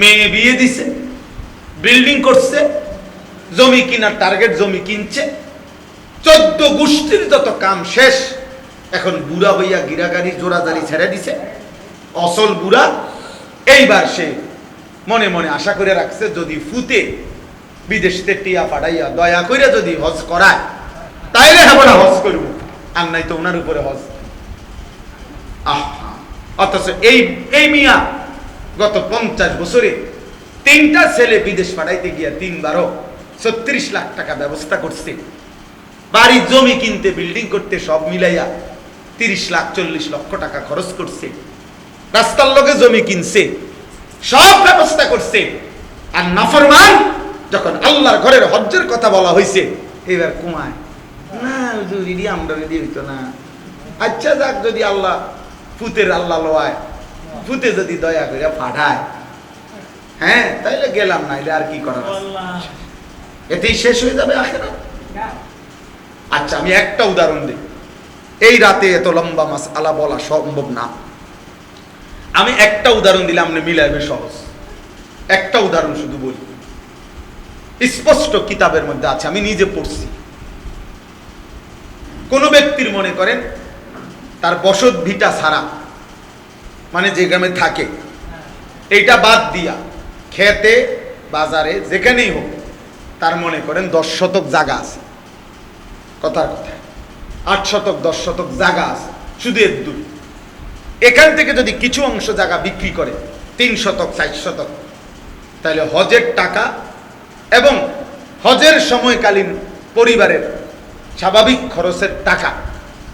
মেয়ে বিয়ে দিছে বিল্ডিং করছে, জমি কিনার টার্গেট জমি কিনছে, চোদ্দ গোষ্ঠীর যত কাম শেষ, এখন বুড়া হইয়া গিরাগাড়ি জোড়াজারি ছেড়ে দিছে। অসল বুড়া এইবার সে মনে মনে আশা করে রাখছে, যদি ফুতে বিদেশতে টিয়া পাঠাইয়া দয়া করে যদি হজ করায়, তাইলে আমরা হজ করব। আর নাই তো ওনার উপরে হজ। আহা, অথচ এই এই মিয়া গত পঞ্চাশ বছরে তিনটা ছেলে বিদেশ পাঠাইতে গিয়া তিনবারও ছত্রিশ লাখ টাকা ব্যবস্থা করছে। বাড়ি, জমি কিনতে, বিল্ডিং করতে সব মিলাইয়া তিরিশ লাখ, চল্লিশ লক্ষ টাকা খরচ করছে। রাস্তার লোকে জমি কিনছে, সব ব্যবস্থা করছে। আর নাফরমান, যখন আল্লাহর ঘরের হজ্জের কথা বলা হয়েছে এবার কুমায়, না আমরা হইতো না। আচ্ছা যাক, যদি আল্লাহ, পুতের আল্লাহ লোয়ায় ফুতে যদি দয়া করে পাঠায় হ্যাঁ তাইলে গেলাম না আর কি করার এতেই শেষ হয়ে যাবে আখেরা আচ্ছা আমি একটা উদাহরণ দিই। এই রাতে এত লম্বা মাস আলা বলা সম্ভব না। আমি একটা উদাহরণ দিলে আপনি মিলাইবে সহজ। একটা উদাহরণ শুধু বলি। স্পষ্ট কিতাবের মধ্যে আছে আমি নিজে পড়ছি। কোন ব্যক্তির মনে করেন তার বসত ভিটা ছাড়া মানে যে গ্রামে থাকে। এইটা বাদ দিয়া খেতে, বাজারে যেখানেই হোক, তার মনে করেন দশ শতক জায়গা আছে। কথার কথা। আট শতক, দশ শতক জায়গা আছে, শুধু এর দূর এখান থেকে যদি কিছু অংশ জায়গা বিক্রি করে, তিন শতক, চার শতক, তাহলে হজের টাকা এবং হজের সময়কালীন পরিবারের স্বাভাবিক খরচের টাকা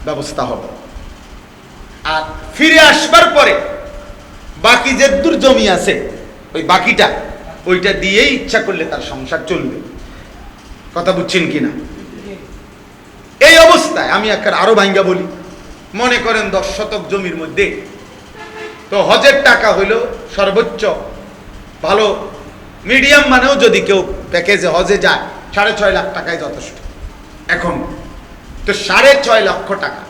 ব্যবস্থা হবে। আর ফিরে আসবার পরে বাকি যে দূর জমি আছে, ওই বাকিটা, ওইটা দিয়েই ইচ্ছা করলে তার সংসার চলবে। কথা বুঝছেন কিনা? এই অবস্থায় আমি একটা আরও ভাঙ্গা বলি। মনে করেন দশ শতক জমির মধ্যে তো হজের টাকা হইল সর্বোচ্চ। ভালো, মিডিয়াম মানেও যদি কেউ প্যাকেজে হজে যায়, সাড়ে ছয় লাখ টাকায় যথেষ্ট। এখন, তো সাড়ে ছয় লক্ষ টাকা।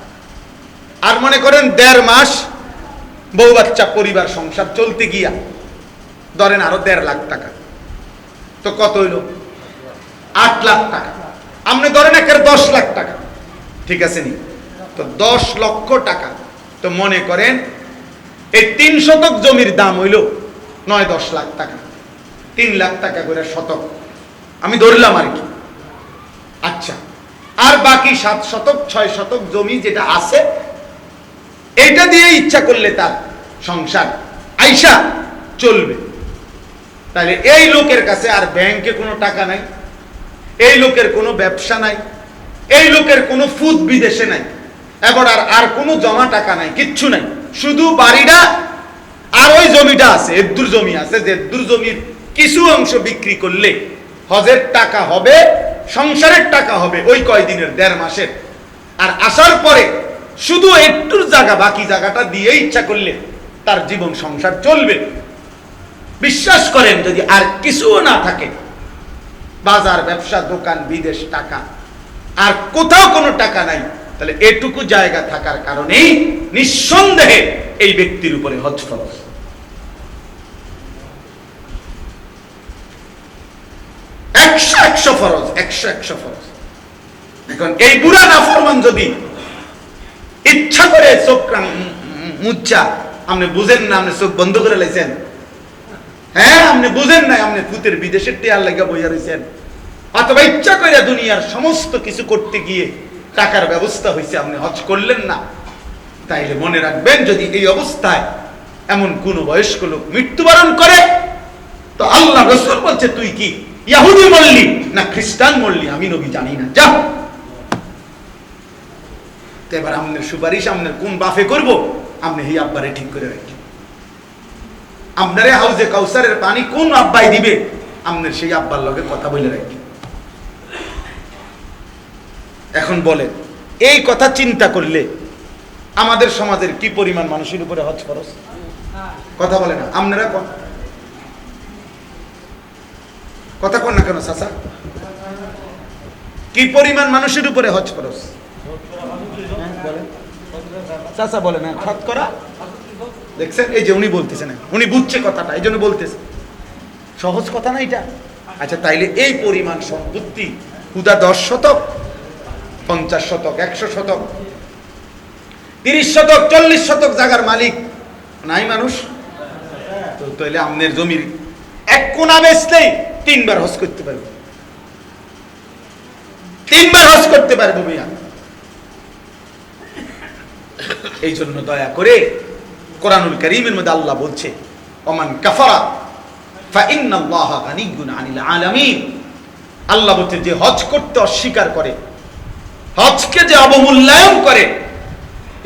আর মনে করেন দেড় মাস বউ বাচ্চা পরিবার সংসার চলতে গিয়া, ধরেন আরও দেড় লাখ টাকা। তো কত হইল? আট লাখ টাকা। আপনি ধরেন একের দশ লাখ টাকা। ঠিক আছে নি? তো দশ লক্ষ টাকা। তো মনে করেন এই তিন শতক জমির দাম হইল নয়, দশ লাখ টাকা। তিন লাখ টাকা করে শতক। আমি ধরলাম আর কি। আচ্ছা। আর বাকি সাত শতক, ছয় শতক জমি যেটা আছে এটা দিয়ে ইচ্ছা করলে তার সংসার আইসা চলবে। তাহলে এই লোকের কাছে আর ব্যাংকে কোনো টাকা নাই, এই লোকের কোনো ব্যবসা নাই, এই লোকের কোনো ফুদ বিদেশে নাই, এবার আর আর কোনো জমা টাকা নাই, কিচ্ছু নাই। শুধু বাড়িটা আর ওই জমিটা আছে, এদ্দুর জমি আছে, যে এদ্দুর জমির কিছু অংশ বিক্রি করলে হজের টাকা হবে, সংসারের টাকা হবে ওই কয়দিনের, দেড় মাসের। আর আসার পরে শুধু একটুর জায়গা, বাকি জায়গাটা দিয়ে ইচ্ছা করলে তার জীবন সংসার চলবে। বিশ্বাস করেন, যদি আর কিছুও না থাকে, বাজার, ব্যবসা, দোকান, বিদেশ, টাকা, আর কোথাও কোনো টাকা নাই, তাহলে এটুকু জায়গা থাকার কারণেই নিঃসন্দেহে এই ব্যক্তির উপরে হজ ফরজ। একশো একশো ফরজ, একশো একশো ফরজ। এখন এই বুড়া নাফরমান যদি ইচ্ছা করে চোখ রাং- আপনি বুঝেন না, আপনি চোখ বন্ধ করে লাইছেন হ্যাঁ আপনি বুঝেন না, আপনি ভূতের বিদেশের টেয়ার লাগা বইয়া রয়েছেন অথবা ইচ্ছা করে দুনিয়ার সমস্ত কিছু করতে গিয়ে টাকার ব্যবস্থা হয়েছে আপনি হজ করলেন না। তাইলে মনে রাখবেন, যদি এই অবস্থায় এমন কোন বয়স্ক লোক মৃত্যুবরণ করে, তো আল্লাহ রসুল বলছে, তুই কি, ইয়াহুদি মরলি না খ্রিস্টান মরলি আমি নবী জানি না। যা তো এবার আপনার সুপারিশ আপনার কোন বাফে করব? আপনি এই আব্বারে ঠিক করে রাখি। আপনারে হাউজে কাউসারের পানি কোন আব্বাই দিবে? আপনার সেই আব্বার লগে কথা বলে রাখি। এখন বলেন, এই কথা চিন্তা করলে আমাদের সমাজের কি পরিমাণ মানুষের উপরে হজ খরচ কথা বলে না। আপনারা কথা কোন না কেন, চাচা? কি পরিমাণ মানুষের উপরে হজ খরচ। চাচা বলে না শতকরা দেখছেন? এই যে উনি বলতেছেন। উনি বুঝছে কথাটা, এই জন্য বলতেছে। সহজ কথা না এটা? আচ্ছা তাইলে এই পরিমাণ সম্পত্তি হুদা দশ শতক, পঞ্চাশ শতক, একশো শতক, তিরিশ শতক, চল্লিশ শতক জায়গার মালিক নাই মানুষ? তো তাইলে আমনের জমির এক কোনা বেচলেই তিনবার হজ করতে পারবে। তিনবার হজ করতে পারব মিয়া এই জন্য দয়া করে কোরআনুল করিমের মধ্যে আল্লাহ বলছে, ওমান কাফারা আলামিন। আল্লাহ বলছে, যে হজ করতে অস্বীকার করে, হজকে যে অবমূল্যায়ন করে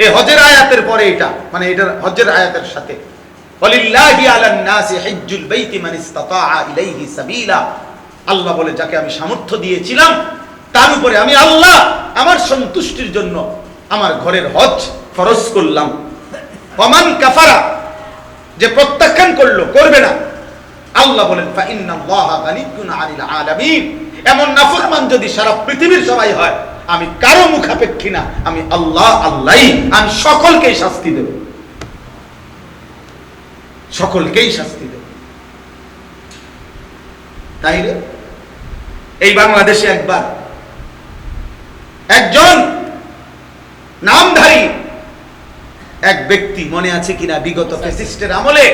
এই হজের আয়াতের পরে এটা মানে এটার হজের আয়াতের সাথে আল্লাহ বলে, যাকে আমি সামর্থ্য দিয়েছিলাম, তার উপরে আমি আল্লাহ আমার সন্তুষ্টির জন্য আমার ঘরের হজ ফরজ করলাম। ওমান কাফারা, যে প্রত্যাখ্যান করল, করবে না। আল্লাহ বলেন এমন নাফরমান যদি সারা পৃথিবীর সবাই হয়, আমি কারও মুখাপেক্ষী না, আমি আল্লাহ আল্লাহই, আমি সকলকেই শাস্তি দেব। সকলকেই শাস্তি দেব। তাইলে এই বাংলাদেশে একবার একজন নামধারী এক ব্যক্তি মনে আছে কিনা বিগত ফেসিস্টের আমলে?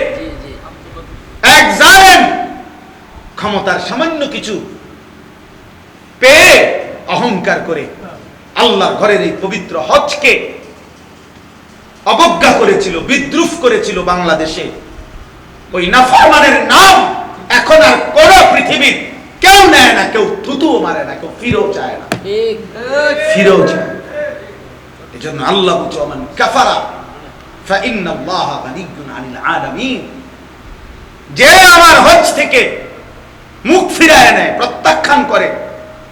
এক জালেম ক্ষমতার সামান্য কিছু পেয়ে অহংকার করে আল্লাহর ঘরের এই পবিত্র হজকে অবজ্ঞা করেছিল বিদ্রুপ করেছিল বাংলাদেশে। ওই নাফরমানের নাম এখন আর কোন পৃথিবীর কেউ নেয় না কেউ থুতুও মারে না কেউ ফিরেও যায় না। ফিরেও যায় এই জন্য আল্লাহ বলছে, ওমান কাফারা, ফাইন্নাল্লাহা গানিয়্যুন আনিল আলামিন। যে আমার হজ থেকে মুখ ফিরায় নেয়, প্রত্যাখ্যান করে,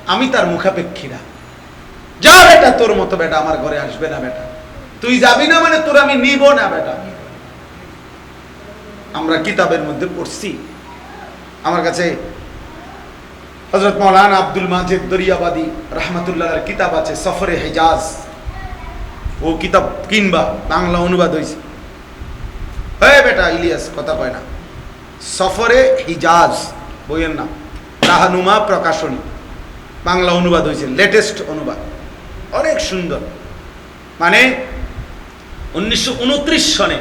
আমি তার মুখাপেক্ষী না। যা বেটা, তোর মতো বেটা আমার ঘরে আসবে না বেটা। তুই যাবি না মানে তোর আমি নিব না বেটা। আমরা কিতাবের মধ্যে পড়ছি। আমার কাছে হজরত মৌলানা আব্দুল মাজেদ দরিয়াবাদী রহমতুল্লাহ কিতাব আছে, সফরে হেজাজ। ও কিতাব কিনবা বাংলা অনুবাদ হয়েছে হ্যাঁ বেটা ইলিয়াস কথা কয় না। সফরে হিজাজ বইয়ের নাম। রাহানুমা প্রকাশনী। বাংলা অনুবাদ হয়েছে লেটেস্ট অনুবাদ। অনেক সুন্দর। মানে উনিশশো উনত্রিশ সনে।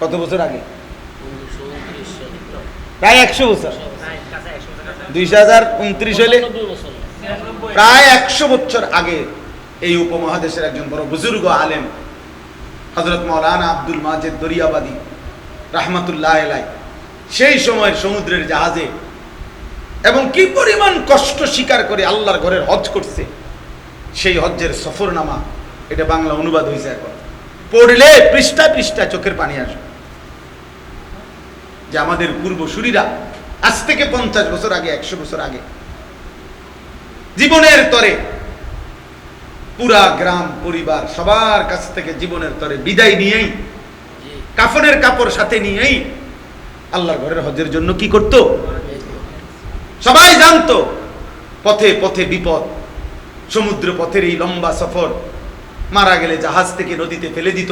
কত বছর আগে। প্রায় একশো বছর। কাছাকাছি। দুই হাজার উনত্রিশ হলে প্রায় একশো বছর আগে এই উপমহাদেশের একজন বড় বুজুর্গ আলেম হজরত মৌলানা আব্দুল মাজেদ দরিয়াবাদী, রাহমাতুল্লাহ এলাই সেই সময়ের সমুদ্রের জাহাজে এবং কি পরিমাণ কষ্ট স্বীকার করে আল্লাহর ঘরের হজ করছে, সেই হজ্জের সফরনামা, এটা বাংলা অনুবাদ হয়েছে এখন। পড়লে পৃষ্ঠা পৃষ্ঠা চোখের পানি আসবে। যে আমাদের পূর্বসূরীরা আজ থেকে পঞ্চাশ বছর আগে, একশো বছর আগে, জীবনের তরে পুরা গ্রাম, পরিবার সবার কাছ থেকে জীবনের তরে বিদায় নিয়েই, কাফনের কাপড় সাথে নিয়েই আল্লাহর ঘরের হজের জন্য কি করত? সবাই জানতো, পথে পথে বিপদ সমুদ্র পথের এই লম্বা সফর মারা গেলে জাহাজ থেকে নদীতে ফেলে দিত।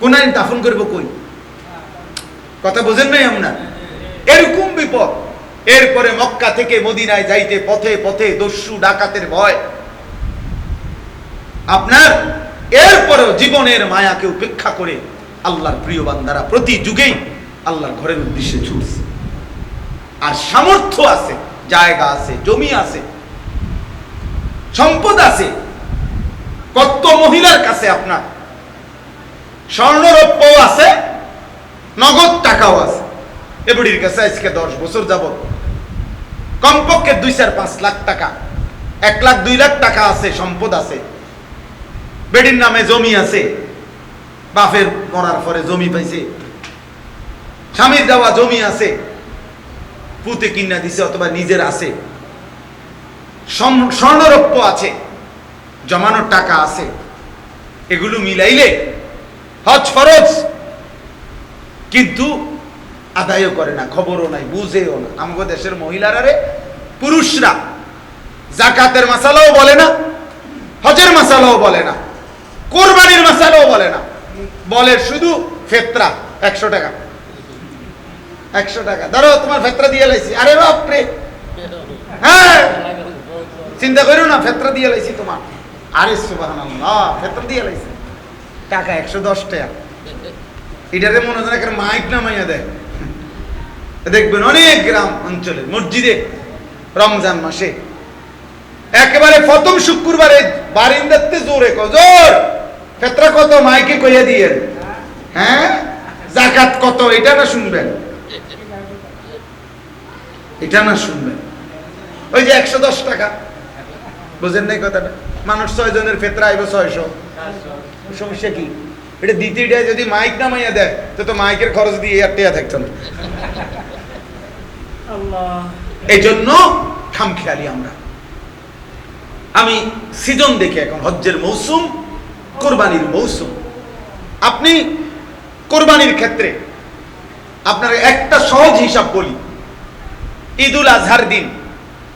কোনায় দাফন করব কই? কথা বোঝেন নাই আমরা এরকম বিপদ। এরপরে মক্কা থেকে মদিনায় যাইতে পথে পথে দস্যু, ডাকাতের ভয়। আপনার, এরপরেও জীবনের মায়াকে উপেক্ষা করে আল্লাহর প্রিয় বান্দারা প্রতি যুগেই আল্লাহর ঘরের উদ্দেশ্যে ছুটছে। আর সামর্থ্য আছে, জায়গা আছে, জমি আছে, সম্পদ আছে। কত মহিলার কাছে আপনার? স্বর্ণরৌপ্যও আছে, নগদ টাকাও আছে। এবড়ির কাছে আজকে দশ বছর যাবত কমপক্ষে দুই চার পাঁচ লাখ টাকা, এক লাখ, দুই লাখ টাকা আছে, সম্পদ আছে। বেডির নামে জমি আছে। বাপের মরার পরে জমি পাইছে। স্বামীর দেওয়া জমি আছে। পুঁতে কিনা দিছে অথবা নিজের আছে। স্বর্ণরৌপ্য আছে। জমানোর টাকা আছে। এগুলো মিলাইলে হজ ফরজ। কিন্তু আদায়ও করে না, খবরও নাই, বুঝেও না। আমাদের দেশের মহিলারা রে, পুরুষরা। জাকাতের মাসালাও বলে না, হজের মাসালাও বলে না। কোরবানির মাসালাও বলে না। বলে শুধু ফেতরা, একশো টাকা। একশো টাকা। ধরো তোমার ফেতরা দিয়ে লাইছি। আরে বাপরে! হ্যাঁ! চিন্তা করো না, ফেতরা দিয়ে লাইছি তোমার। আরে সুবাহান ফেতরা দিয়ে লাইছি। টাকা একশো দশ টাকা। এটারে মনে হয় একটা মাইক নামাইয়া দেয়। দেখবেন অনেক গ্রাম অঞ্চলে, মসজিদে, রমজান মাসে। একেবারে প্রথম শুক্রবারে বারিন্দাতে জোরে কো জোর ফেতরা কত? মাইকে কইয়া দিয়ে। হ্যাঁ? জাকাত কত? এটা না শুনবেন? এটা না শুনবেন? ওই যে একশো দশ টাকা। বুঝেন নাই কথাটা? মানুষ ছয় জনের ফেতরা আইব ছয়শো। সমস্যা কি? এটা দ্বিতীয়টা যদি মাইক নামাইয়া দেয় তো তো মাইকের খরচ দিয়ে আর টেয়া থাকতো না। এই জন্য খামখেয়ালি আমরা। আমি সিজন দেখি এখন হজ্জের মৌসুম কোরবানির মৌসুম। আপনি কোরবানির ক্ষেত্রে আপনার একটা সহজ হিসাব বলি। ঈদুল আজহার দিন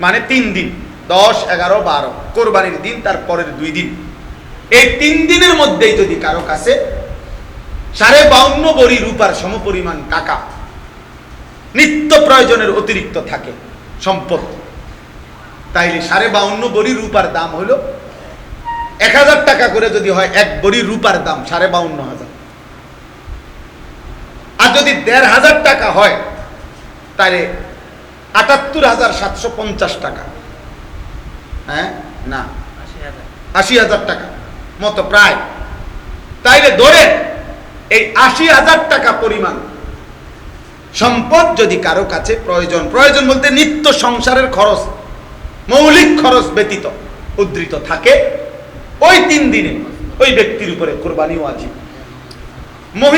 মানে তিন দিন, দশ, এগারো, বারো। কোরবানির দিন, তার পরের দুই দিন। এই তিন দিনের মধ্যেই যদি কারও কাছে সাড়ে বাউন্ন বড়ি রূপার সমপরিমাণ টাকা নিত্য প্রয়োজনের অতিরিক্ত থাকে সম্পদ, তাইলে সাড়ে বাউন্ন বড়ি রূপার দাম হলো এক হাজার টাকা করে যদি হয়, এক বড়ি রূপার দাম, সাড়ে বাউন্ন হাজার। আর যদি দেড় হাজার টাকা হয় তাহলে আটাত্তর হাজার সাতশো পঞ্চাশ টাকা। হ্যাঁ? না। আশি হাজার টাকা। মতো প্রায়। তাইলে ধরেন, এই আশি হাজার টাকা পরিমাণ সম্পদ যদি কারও কাছে প্রয়োজন প্রয়োজন বলতে নিত্য সংসারের খরচ, মৌলিক খরচ ব্যতীত, উদ্ধৃত থাকে ওই তিন দিনে ওই ব্যক্তির উপরে কোরবানিও আছে